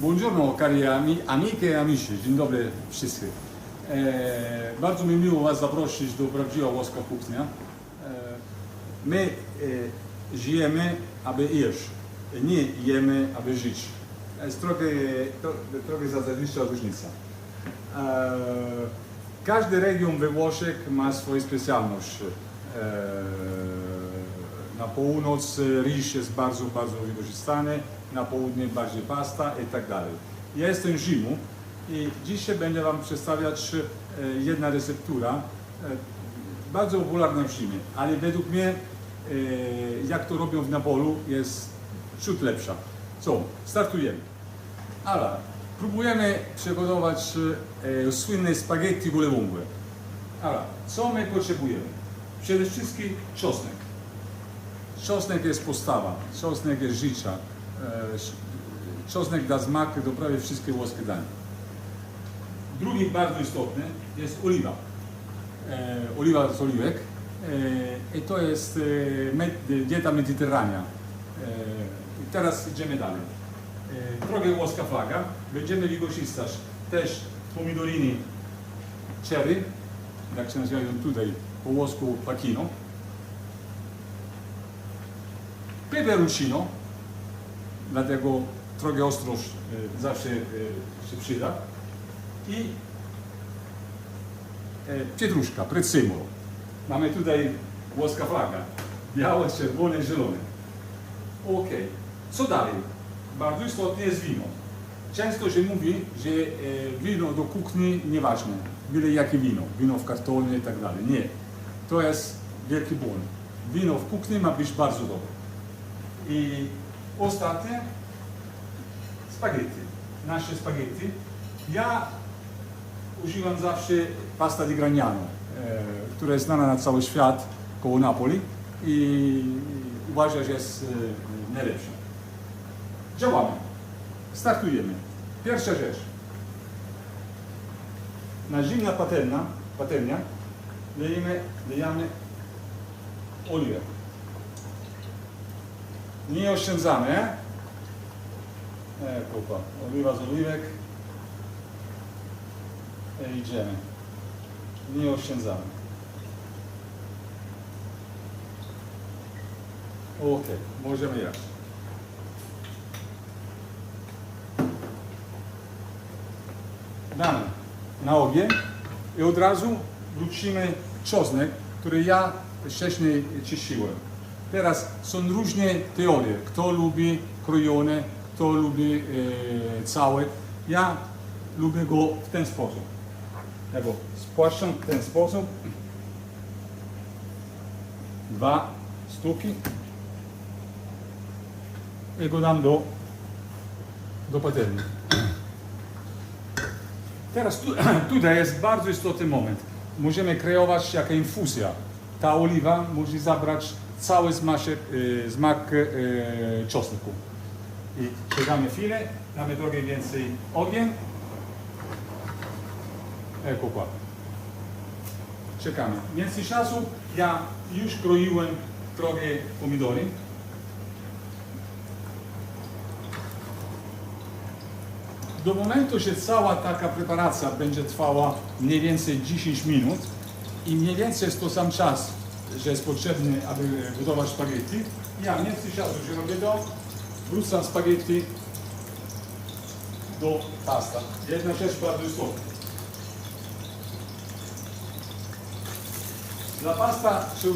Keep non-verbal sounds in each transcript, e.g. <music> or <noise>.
Buongiorno cari ami, amiche e amici, dzień dobry wszyscy. E, bardzo mi miło Was zaprosić do prawdziwa włoska kuchnia. E, my e, żyjemy, aby jeść, nie jemy, aby żyć. Jest trochę, to, trochę zasadnicza różnica. E, każdy region we Włoszech ma swoją specjalność. E, na północ ryż jest bardzo, bardzo wykorzystany, na południe bardziej pasta i tak dalej. Ja jestem z Rzymu i dzisiaj będę Wam przedstawiać e, jedna receptura, e, bardzo popularna w Rzymie, ale według mnie, e, jak to robią w Napolu, jest ciut lepsza. Co? Startujemy. Ale próbujemy przygotować słynne spaghetti con le vongole. Ale co my potrzebujemy? Przede wszystkim czosnek. Czosnek jest postawa, czosnek jest życia. E, Czosnek da smak do prawie wszystkie włoskie dania. Drugi bardzo istotny jest oliwa. E, oliwa z oliwek. E, I to jest dieta mediterrania. I teraz idziemy dalej. E, trochę włoska flaga. Będziemy wykorzystać też pomidorini cherry, jak się nazywają tutaj po włosku pacchino. Peperoncino, dlatego trochę ostrość e, zawsze e, się przyda. I e, pietruszka, prezzemolo. Mamy tutaj włoska flaga. Białe, czerwone, zielone. Ok. Co dalej? Bardzo istotne jest wino. Często się mówi, że wino do kuchni nieważne. Byle jakie wino. Wino w kartonie i tak dalej. Nie. To jest wielki błąd. Wino w kuchni ma być bardzo dobre. I ostatnie spaghetti. Nasze spaghetti. Ja używam zawsze pasta di Gragnano, e, która jest znana na cały świat koło Napoli i, uważam, że jest e, najlepsza. Działamy. Startujemy. Pierwsza rzecz. Na zimna patelnia, patelnia lejemy, lejemy oliwę. Nie oszczędzamy. E, kupa. Oliwa z oliwek. E, idziemy. Nie oszczędzamy. Ok, możemy jeść. Damy na ogień i od razu wrócimy czosnek, który ja wcześniej czyściłem. Teraz są różne teorie. Kto lubi krojone, kto lubi e, całe. Ja lubię go w ten sposób. Ja spłaszczam w ten sposób. Dwa sztuki. I go dam do, do patelni. Teraz tu, <clears throat> tutaj jest bardzo istotny moment. Możemy kreować jaka infuzja. Ta oliwa może zabrać cały smaczek, e, smak e, czosnku. I czekamy chwilę, damy trochę więcej ogień. Ecco qua. Czekamy. W międzyczasu ja już kroiłem trochę pomidory. Do momentu, że cała taka preparacja będzie trwała mniej więcej 10 minut i mniej więcej jest to sam czas, że jest potrzebny, aby gotować spaghetti. Ja w międzyczasu, że robię to, wrzucam spaghetti do pasta. Jedna rzecz bardzo istotna. Dla pasta się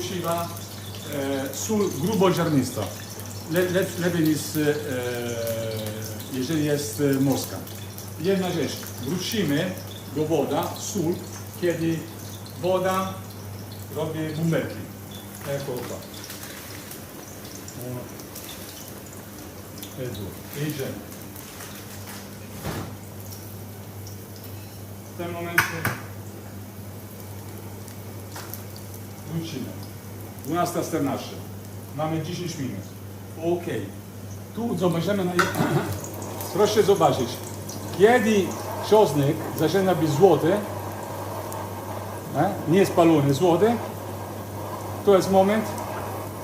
e, sól gruboziarnista. Le, le, lepiej niż e, jeżeli jest e, morska. Jedna rzecz. Wrócimy do woda, sól, kiedy woda robi bumberki. Ecco qua. Uno. E due. Idziemy. W tym momencie wrócimy. 12.14. Mamy 10 minut. Ok. Tu zobaczymy na... <clears throat> Proszę zobaczyć. Kiedy czosnek zaczyna być złoty, nie spalony, złoty, to jest moment,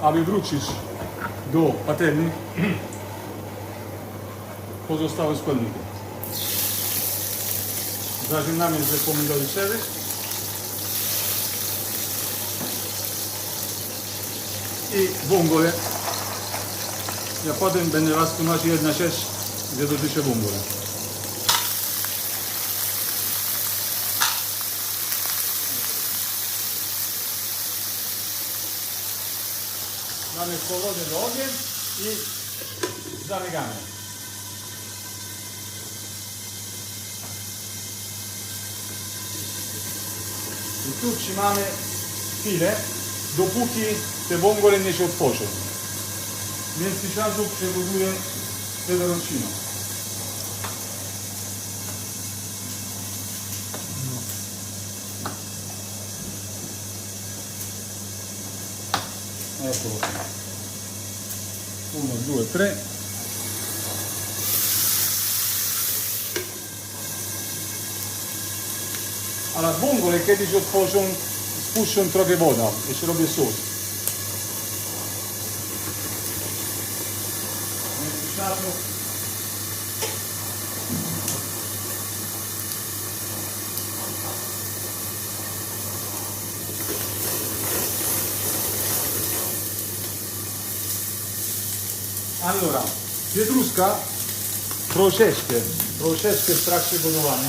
aby wrócić do patelni pozostałe składniki. Zaczynamy z pomidory cztery. I bągole. Ja potem będę Was tłumaczył jedna rzecz, gdzie dotyczy bągole. Да на мековороден оген и да замигаме. И тук ќе имаме пиле, допуки се бомголе не ќе отпочне. Не си шансов ќе го дуе педарочино. Eccolo qua. Uno, due, tre. Allora, vongole kiedy się otworzą, spuszczą trochę woda i się robi sos. W międzyczasu Allora, pietruszka troszeczkę, troszeczkę w trakcie gotowania.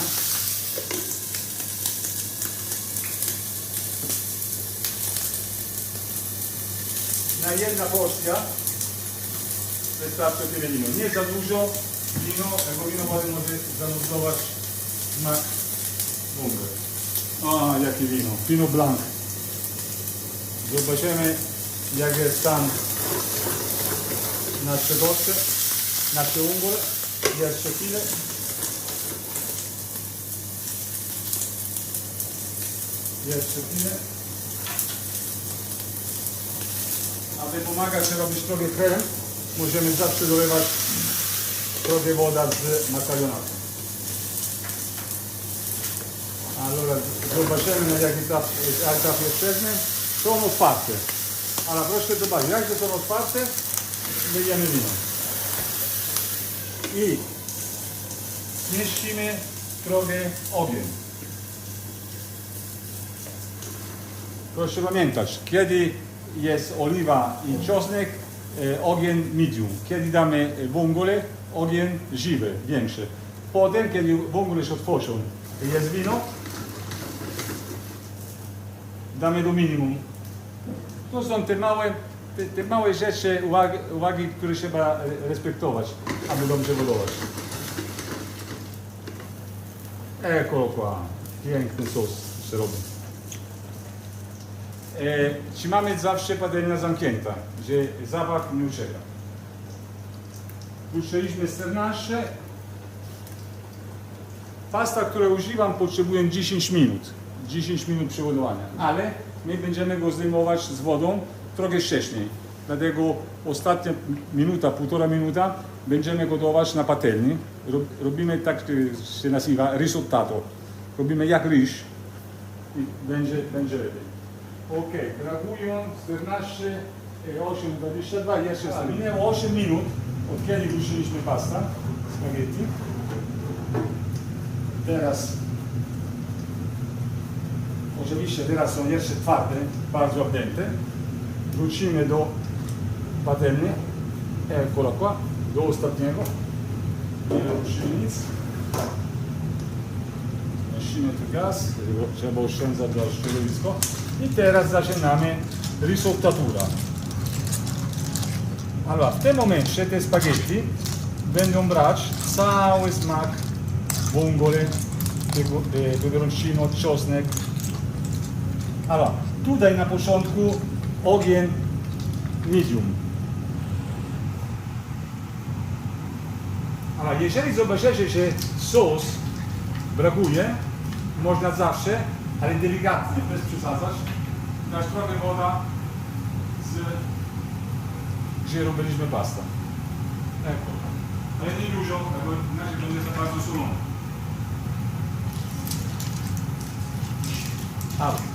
Na jedna porcja wystarczy tyle wino. Nie za dużo wino, bo wino potem może zanurzować smak wągry. A, jakie wino? Wino blanc. Zobaczymy, jak jest stan nasze goście, nasze ungole, jeszcze chwilę. Jeszcze chwilę. Aby pomagać robić trochę krem, możemy zawsze dolewać trochę woda z makarionatu. Allora, zobaczymy na jaki etap, etap jesteśmy. Są otwarte. Ale proszę zobaczyć, jak to są otwarte, wylejemy wino. I mieścimy trochę ogień. Proszę pamiętać, kiedy jest oliwa i czosnek, e, ogień medium. Kiedy damy wągole, ogień żywy, większy. Potem, kiedy wągole się otworzą, jest wino, damy do minimum. To są te małe, te, te małe rzeczy, uwagi, uwagi, które trzeba respektować, aby dobrze budować. Eccolo qua, piękny sos się robi. E, trzymamy zawsze patelnia zamknięta, że zapach nie ucieka. Puszczyliśmy 14. Pasta, którą używam, potrzebuje 10 minut. 10 minut przeładowania, ale my będziemy go zdejmować z wodą trochę wcześniej. Dlatego ostatnia minuta, półtora minuta będziemy gotować na patelni. Rob- Robimy tak, to się nazywa risottato. Robimy jak ryż i będzie, będzie lepiej. Ok, brakuje 14, e, 8, 22, jeszcze jest. Minęło 8 minut od kiedy wrzuciliśmy pasta, spaghetti. Teraz, oczywiście teraz są jeszcze twarde, bardzo obdęte. Wrócimy do patelni, eccola qua, do ostatniego. Nie ruszymy nic. Gasimy tu gaz, trzeba oszczędzać dla środowisko. I teraz zaczynamy risottatura. Allora, w tym momencie te spaghetti będą brać cały smak vongole, tego- e, peperoncino, czosnek. Allora, tutaj na początku ogień medium. Ale jeżeli zobaczycie, że sos brakuje, można zawsze, ale delikatnie, bez przesadzać, dać trochę woda z gdzie robiliśmy pastę. Ecco. Ale nie dużo, bo inaczej będzie za bardzo solone. Ale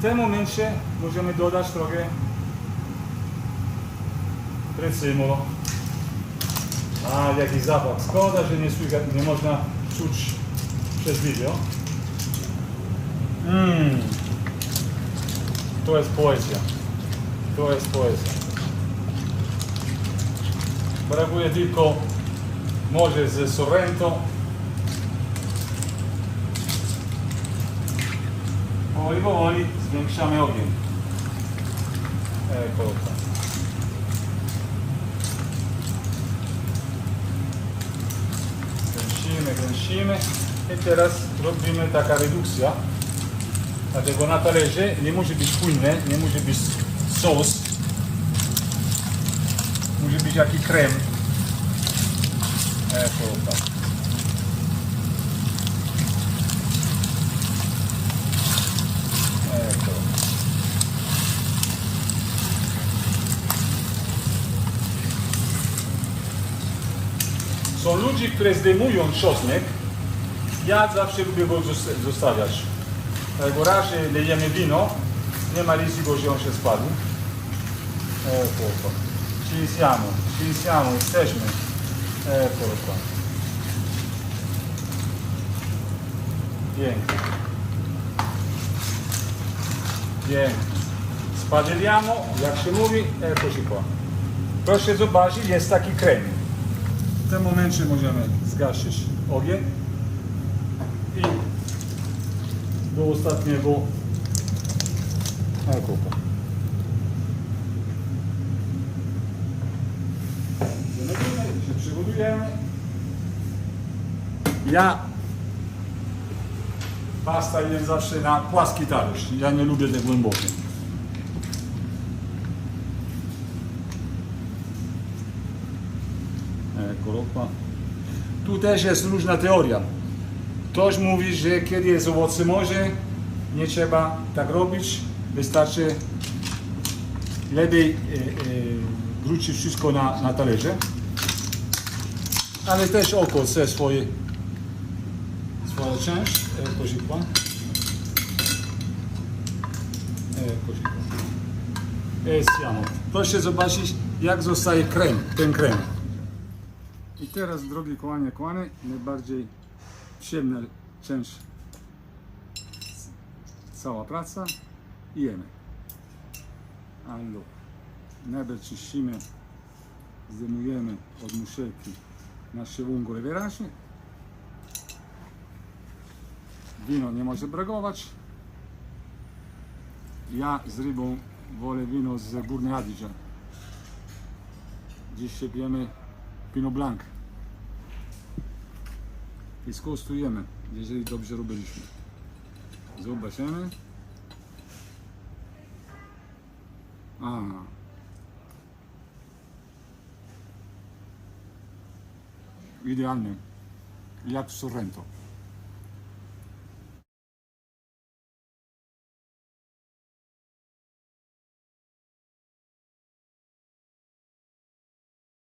w tym momencie możemy dodać trochę precymo. A, jaki zapach. Szkoda, że nie, słychać, nie można czuć przez video. Mmm. To jest poezja. To jest poezja. Brakuje tylko może ze Sorrento. Powoli, powoli zwiększamy ogień. Qua. Kręcimy, kręcimy i teraz robimy taka redukcja. Dlatego na talerze nie musi być płynne, nie musi być sos. Musi być jakiś krem. Ecco qua. Ecco. Są ludzie, które zdejmują czosnek. Ja zawsze lubię go zos- zostawiać. Dlatego raczej lejemy wino, nie ma ryzyko, że on się spadł. Ecco qua. Ci siamo, ci siamo, jesteśmy. Eccolo qua. Pięknie. Pięknie. Spadzieliamo, jak się mówi, eccoci qua. Proszę zobaczyć, jest taki krem. W tym momencie możemy zgasić ogień i do ostatniego. Zanotujemy, się przygotujemy. Ja pasta jem zawsze na płaski talerz. Ja nie lubię te głębokie. Qua. Tu też jest różna teoria. Ktoś mówi, że kiedy jest owoce morze, nie trzeba tak robić. Wystarczy lepiej e, e, wrócić wszystko na, na talerze. Ale też oko chce swoje, swoją część. Eccoci qua. Eccoci qua. E. Proszę zobaczyć, jak zostaje krem, ten krem. I teraz, drogie kołanie, kołany, najbardziej przyjemna część. Cała praca i jemy. Allora, najpierw czyścimy, zdejmujemy od muszelki nasze wągole wyraźnie. Wino nie może brakować. Ja z rybą wolę wino z Górnej Adige. Dziś się pijemy Pinot Blanc. I skostujemy, jeżeli dobrze robiliśmy. Zobaczymy. Aha. Idealnie. Jak Sorrento.